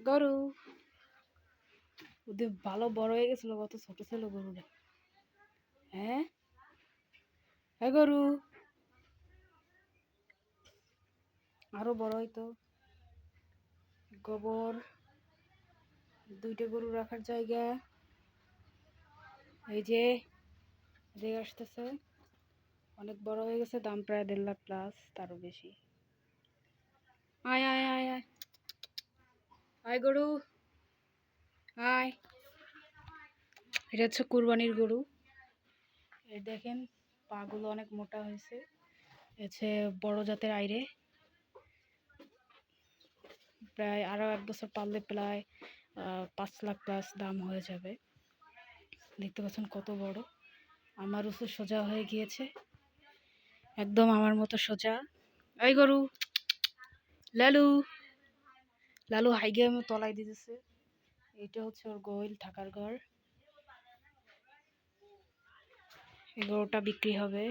গরু। ওদের ভালো বড় হয়ে গেছিল, কত ছোট ছিল গরুটা। হ্যাঁ? হ্যাঁ গরু। আরও বড় হইতো। গোবর, দুইটা গরু রাখার জায়গা। এই যে, এদিকে আসতেছে। অনেক বড় হয়ে গেছে, দাম প্রায় দেড় লাখ প্লাস তারও বেশি। আয় আয় আয় আয়। আয় গরু। আয় এটা হচ্ছে কুরবানির গরু। এই দেখেন, পাগুলো অনেক মোটা হয়েছে। হচ্ছে বড় জাতের আইরে প্রায় আরও এক বছর পারলে প্রায় পাঁচ লাখ প্লাস দাম হয়ে যাবে। দেখতে পাচ্ছেন কত বড়। আমার উঁচু সোজা হয়ে গিয়েছে। একদম আমার মতো সোজা। এই গরু, লালু। লালু হাইগে আমি তলায় দিতেছে। এটা হচ্ছে ওর গোয়েল থাকার ঘর। এই গরুটা বিক্রি হবে।